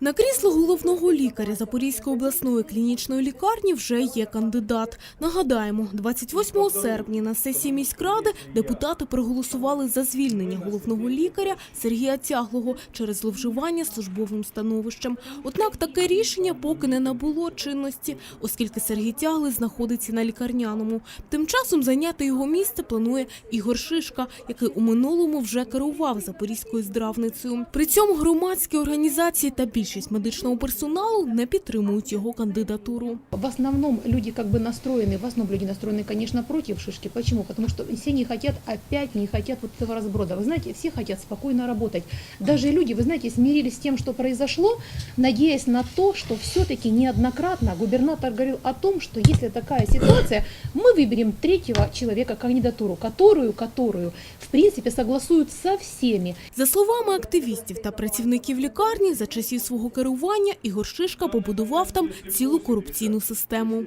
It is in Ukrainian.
На крісло головного лікаря Запорізької обласної клінічної лікарні вже є кандидат. Нагадаємо, 28 серпня на сесії міськради депутати проголосували за звільнення головного лікаря Сергія Тяглого через зловживання службовим становищем. Однак таке рішення поки не набуло чинності, оскільки Сергій Тяглий знаходиться на лікарняному. Тим часом зайняти його місце планує Ігор Шишка, який у минулому вже керував Запорізькою здравницею. При цьому громадські організації та більшість медичного персоналу не підтримують його кандидатуру. В основном люди как бы настроены, в основном люди настроены, конечно, против Шишки. Почему? Потому что все не хотят, опять не хотят вот этого разброда. Вы знаете, все хотят спокойно работать. Даже люди, вы знаете, смирились с тем, что произошло, надеясь на то, что все-таки неоднократно губернатор говорил о том, что если такая ситуация, мы выберем третьего человека кандидатуру, которую, которую, в принципе, согласуют со всеми. За словами активістів та працівників лікарні, за часів свого керування Ігор Шишка побудував там цілу корупційну систему.